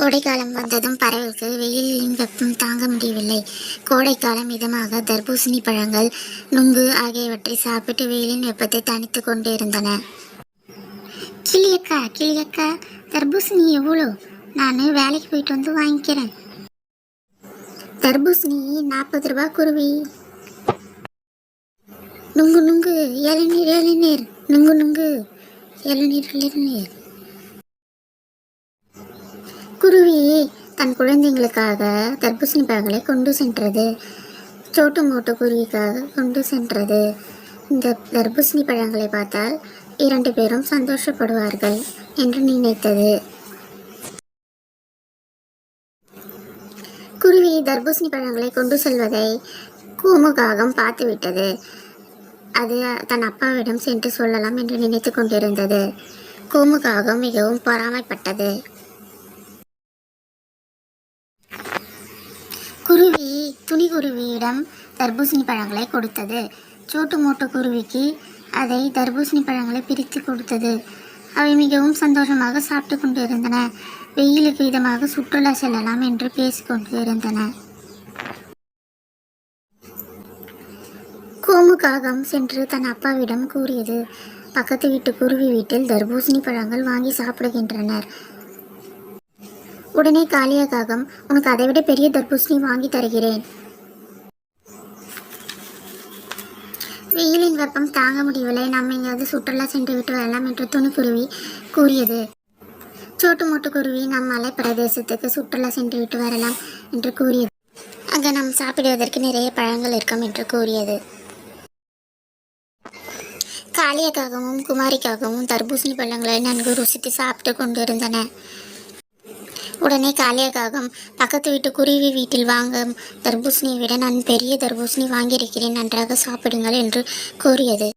கோடைக்காலம் வந்ததும் பறவைக்கு வெயிலின் வெப்பம் தாங்க முடியவில்லை. கோடைக்காலம் இதமாக தர்பூசணி பழங்கள் நுங்கு ஆகியவற்றை சாப்பிட்டு வெயிலின் வெப்பத்தை தணித்து கொண்டு இருந்தன. கிளியக்கா கிளியக்கா தர்பூசணி எவ்வளோ? நான் வேலைக்கு போயிட்டு வந்து வாங்கிக்கிறேன். தர்பூசணி நாற்பது ரூபா குருவி. நுங்கு நுங்கு இளநீர் இளநீர் நுங்கு நுங்கு இளநீர் இளநீர். குருவி தன் குழந்தைங்களுக்காக தர்பூசணி பழங்களை கொண்டு சென்றது. சோட்டு மோட்டு குருவிக்காக கொண்டு சென்றது. இந்த தர்பூசணி பழங்களை பார்த்தால் இரண்டு பேரும் சந்தோஷப்படுவார்கள் என்று நினைத்தது. குருவி தர்பூசணி பழங்களை கொண்டு செல்வதை கூமுகாகம் பார்த்துவிட்டது. அது தன் அப்பாவிடம் சென்று சொல்லலாம் என்று நினைத்து கொண்டிருந்தது. கூமுகாகம் மிகவும் பொறாமைப்பட்டது. குருவி துணிக்குருவியிடம் தர்பூசணி பழங்களை கொடுத்தது. சோட்டு மோட்டு குருவிக்கு அதை தர்பூசணி பழங்களை பிரித்து கொடுத்தது. அவை மிகவும் சந்தோஷமாக சாப்பிட்டு கொண்டு இருந்தன வெயிலுக்கு இதமாக சுற்றுலா செல்லலாம் என்று பேசிக்கொண்டு இருந்தன. கோமுகாகம் சென்று தன் அப்பாவிடம் கூறியது பக்கத்து வீட்டு குருவி வீட்டில் தர்பூசணி பழங்கள் வாங்கி சாப்பிடுகின்றனர். உடனே காளியகாகம் உனக்கு அதைவிட பெரிய தர்பூசணி வாங்கி தருகிறேன். வெயிலின் வெப்பம் தாங்க முடியவில்லை. நம்ம எங்கேயாவது சுற்றுலா சென்று விட்டு வரலாம் என்று துணிக்குருவி கூறியது. சோட்டு மோட்டு குருவி நம் மலை பிரதேசத்துக்கு சுற்றுலா சென்று விட்டு வரலாம் என்று கூறியது. அங்கே நாம் சாப்பிடுவதற்கு நிறைய பழங்கள் இருக்கும் என்று கூறியது. காளியக்காகவும் குமாரிக்காகவும் தர்பூசணி பழங்களை நன்கு ருசித்து சாப்பிட்டு கொண்டிருந்தன. உடனே காளியகாகம் பக்கத்து வீட்டு குருவி வீட்டில் வாங்க தர்பூசணியை விட நான் பெரிய தர்பூசணி வாங்கியிருக்கிறேன் நன்றாக சாப்பிடுங்கள் என்று கூறியது.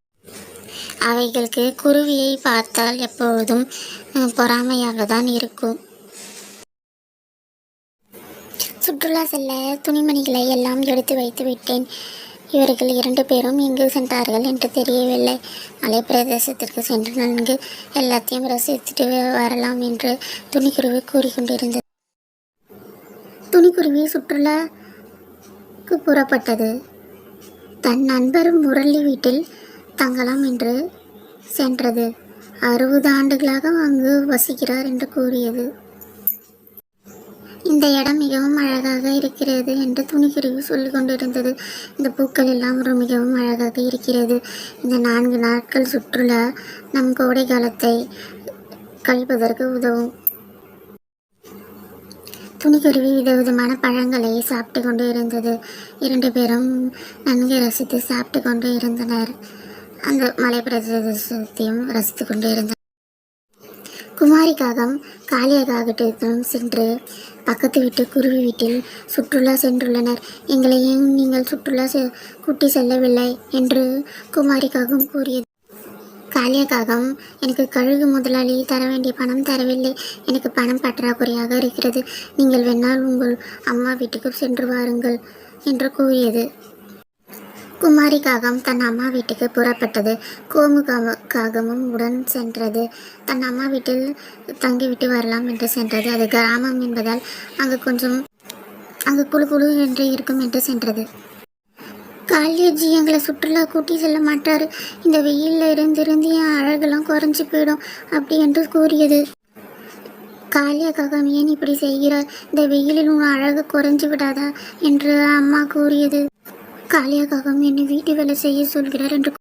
அவைகளுக்கு குருவியை பார்த்தால் எப்பொழுதும் பொறாமையாக தான் இருக்கும். சுற்றுலா செல்ல துணிமணிகளை எல்லாம் எடுத்து வைத்து விட்டேன் இவர்கள் இரண்டு பேரும் எங்கு சென்றார்கள் என்று தெரியவில்லை. மலை பிரதேசத்திற்கு சென்று நன்கு எல்லாத்தையும் ரசித்துட்டு வரலாம் என்று துணிக்குருவி கூறிக்கொண்டிருந்தது. துணிக்குருவி சுற்றுலாக்கு புறப்பட்டது. தன் நண்பர் முரளி வீட்டில் தங்கலாம் என்று சென்றது. அறுபது ஆண்டுகளாக அங்கு வசிக்கிறார் என்று கூறியது. இந்த இடம் மிகவும் அழகாக இருக்கிறது என்று துணிக்குருவி சொல்லிக் கொண்டிருந்தது. இந்த பூக்கள் எல்லாம் ஒரு மிகவும் அழகாக இருக்கிறது. இந்த நான்கு நாட்கள் சுற்றுலா நம் கோடை காலத்தை கழிப்பதற்கு உதவும். துணிக்குருவி விதவிதமான பழங்களை சாப்பிட்டு கொண்டு இருந்தது. இரண்டு பேரும் நன்கு ரசித்து சாப்பிட்டு கொண்டு இருந்தனர். அந்த மலை பிரதேசத்தையும் ரசித்து கொண்டு இருந்தனர். குமாரிக்காகம் காளியகாகத்திடம் சென்று பக்கத்து வீட்டு குருவி வீட்டில் சுற்றுலா சென்றுள்ளனர். எங்களையும் நீங்கள் சுற்றுலா செ கூட்டி செல்லவில்லை என்று குமாரிக்காகம் கூறியது. காளியக்காகம் எனக்கு கழுகு முதலாளி தர வேண்டிய பணம் தரவில்லை. எனக்கு பணம் பற்றாக்குறையாக இருக்கிறது. நீங்கள் வேணால் உங்கள் அம்மா வீட்டுக்கு சென்று வாருங்கள் என்று கூறியது. குமாரி காகம் தன் அம்மா வீட்டுக்கு புறப்பட்டது. கோமு காகமும் உடன் சென்றது. தன் அம்மா வீட்டில் தங்கிவிட்டு வரலாம் என்று சென்றது. அது கிராமம் என்பதால் அங்கு கொஞ்சம் அங்கு குழு குழு என்று இருக்கும் என்று சென்றது. காளியஜி எங்களை சுற்றுலா கூட்டி செல்ல மாட்டார். இந்த வெயிலில் இருந்திருந்து என் அழகெல்லாம் குறைஞ்சி போயிடும் அப்படி என்று கூறியது. காளியக்காகம் ஏன் இப்படி செய்கிறார் இந்த வெயிலில் உன் அழகு குறைஞ்சு விடாதா? என்று அம்மா கூறியது. காளியாகவும் என்னை வீட்டு வேலை செய்ய சொல்கிறார் என்று